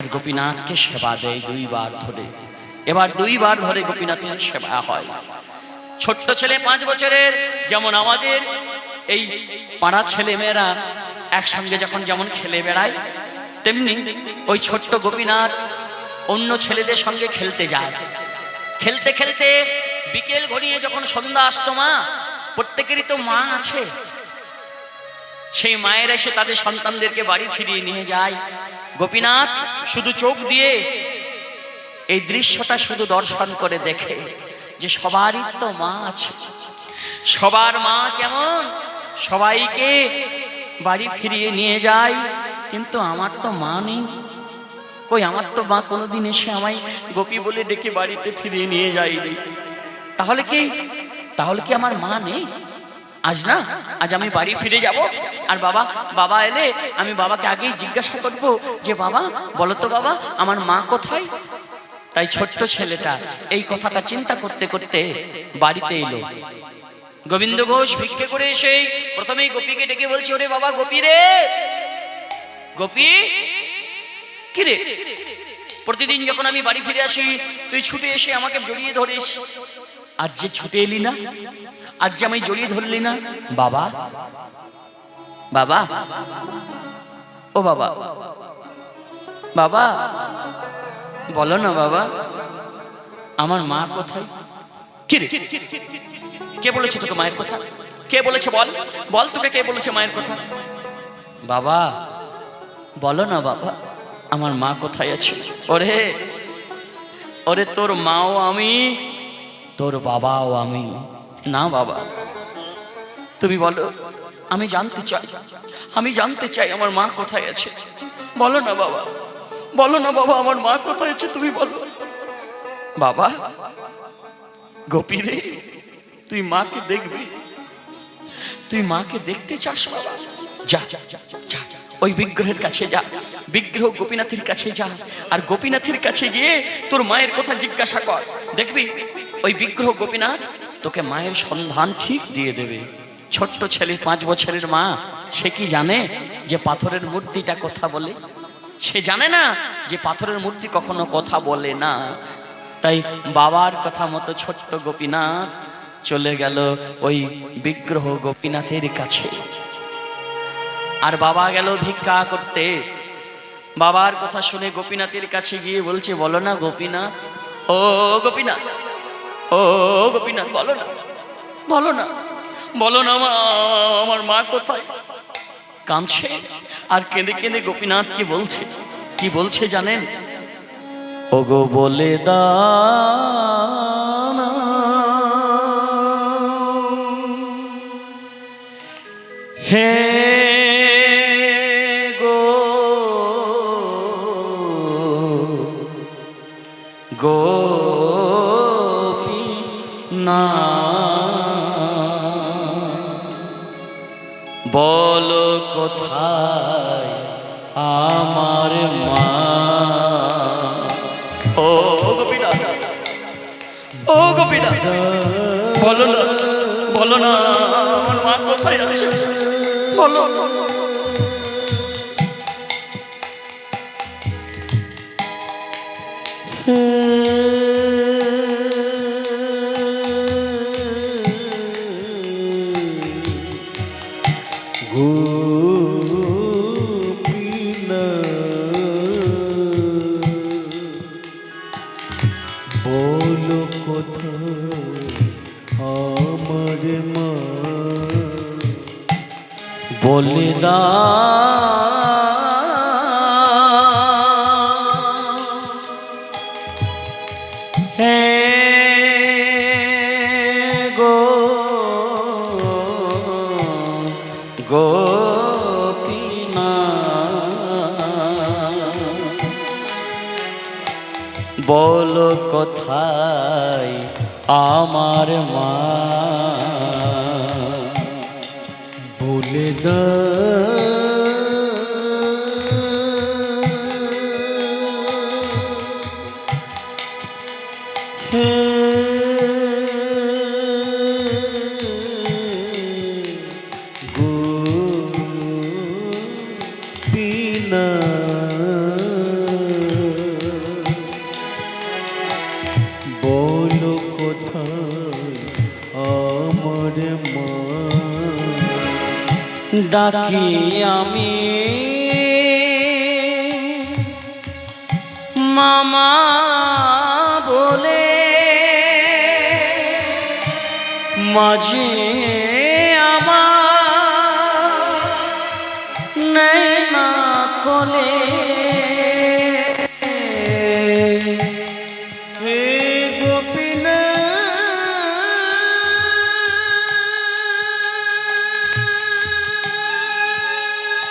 গোপীনাথকে সেবা দেয় দুইবার ধরে। এবার দুইবার ধরে গোপীনাথের সেবা হয়। ছোট্ট ছেলে পাঁচ বছরের, যেমন আমাদের এই পাড়া ছেলেমেয়েরা একসঙ্গে যখন যেমন খেলে বেড়ায়, তেমনি ওই ছোট্ট গোপীনাথ অন্য ছেলেদের সঙ্গে খেলতে যায়। খেলতে খেলতে বিকেল ঘনিয়ে যখন সন্ধ্যা আসতো মা, প্রত্যেকেরই তো মা আছে। সেই মায়ের এসে তাদের সন্তানদেরকে বাড়ি ফিরিয়ে নিয়ে যায়। গোপীনাথ শুধু চোখ দিয়ে এই দৃশ্যটা শুধু দর্শন করে দেখে যে সবারই তো মা আছে। সবার মা কেমন? সবাইকে বাড়ি ফিরিয়ে নিয়ে যায়, কিন্তু আমার তো মা নেই। কই, আমার তো মা কোনোদিন এসে আমায় গোপী বলে ডেকে বাড়িতে ফিরিয়ে নিয়ে যায়নি। তাহলে কি তাহলে কি আমার মা নেই? আজ না, আজ আমি বাড়ি ফিরে যাব। আর বাবা বাবা এলে আমি বাবাকে আগেই জিজ্ঞাসা করব যে, বাবা বলো তো বাবা, আমার মা কোথায়? তাই ছোট্ট ছেলেটা এই কথাটা চিন্তা করতে করতে বাড়িতে এলো। গোবিন্দ ঘোষ ভিক্ষে করে এসে প্রথমেই গোপীকে ডেকে বলছে, ওরে বাবা, গোপী রে! গোপী! কি রে? প্রতিদিন যখন আমি বাড়ি ফিরে আসি, তুই ছুটে এসে আমাকে জড়িয়ে ধরিস। আর যে ছুটে এলি না আজ যে আমি জড়িয়ে ধরলি না। বাবা। বাবা। ও বাবা। বাবা। বলো না বাবা। আমার মা কোথায়? কি বলেছে তোকে মায়ের কথা? কে বলেছে বল? বল তোকে কে বলেছে মায়ের কথা? বাবা। বলো না বাবা। আমার মা কোথায় আছে? ওরে। ওরে তোর মাও আমি, তোর বাবাও আমি। না বাবা। তুমি বলো আমি জানতে চাই। আমি জানতে চাই আমার মা কোথায় আছে। বলো না বাবা। বলো না বাবা আমার মা কোথায় আছে তুমি বলো। বাবা গোপী রে তুই মাকে দেখবি? তুই মাকে দেখতে চাস বাবা? যা যা যা, ওই বিগ্রহের কাছে যা। বিগ্রহ গোপীনাথের কাছে যা। আর গোপীনাথের কাছে গিয়ে তোর মায়ের কথা জিজ্ঞাসা কর। দেখবি? ওই বিগ্রহ গোপীনাথ তোকে মায়ের সন্ধান ঠিক দিয়ে দেবে। ছোট্ট ছেলে, পাঁচ বছরের মা, সে কি জানে যে পাথরের মূর্তিটা কথা বলে? সে জানে না যে পাথরের মূর্তি কখনো কথা বলে না। তাই বাবার কথা মতো ছোট্ট গোপীনাথ চলে গেল ওই বিগ্রহ গোপীনাথের কাছে। আর বাবা গেল ভিক্ষা করতে। বাবার কথা শুনে গোপীনাথের কাছে গিয়ে বলছে, বলো না গোপীনাথ, ও গোপীনাথ ও গোপীনাথ, বলো না বলো না বলো না আমার মা কোথায়? কাঁদছে আর কেঁদে কেঁদে গোপীনাথ কি বলছে? কি বলছে জানেন? ওগো বলে দানা। হে গো গোপী আমার মা। ও গোপীনা ও গোপীনা বলো না বলো না আমার মা কোথায় আছে? বলো। গোপীনা বলো কথা আমার মা? বলে দা। হে বল কথায় আমার মা। বলে দা। ডাকি আমি। মামা বলে মাঝে আমার নেই না কলে।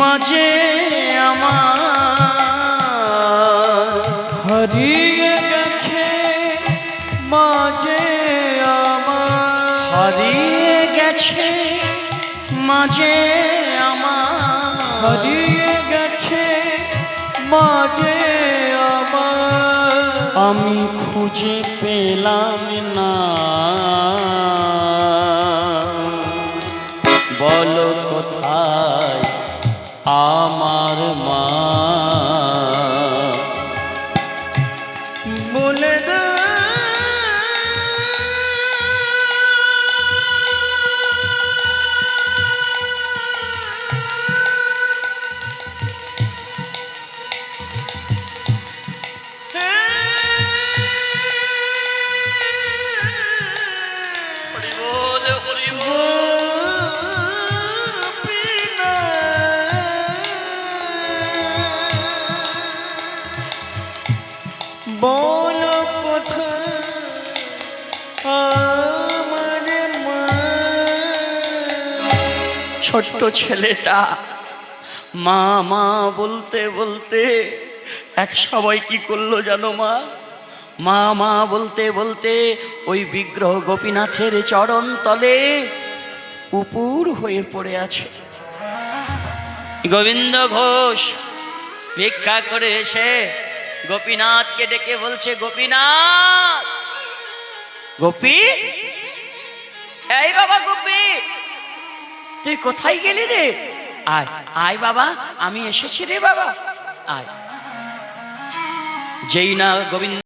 মাঝে আমার হারিয়ে গেছে, মাঝে আমার হারিয়ে গেছে, মাঝে আমার হারিয়ে গেছে, মাঝে আমার। আমি খুঁজে পেলাম না। আমার মা বলো মা। ছোট্ট ছেলেটা মা মা বলতে বলতে এক সবাই কি করল জানো মা? মা মা বলতে বলতে ওই বিগ্রহ গোপীনাথের চরণ তলে উপুর হয়ে পড়ে আছে। গোবিন্দ ঘোষ ভিক্ষা করে এসে গোপীনাথকে ডেকে বলছে, গোপীনাথ! গোপী? এই বাবা গোপী, তুই কোথায় গেলি রে? আয় আয় বাবা, আমি এসেছি রে বাবা। আয়। যেই না গোবিন্দ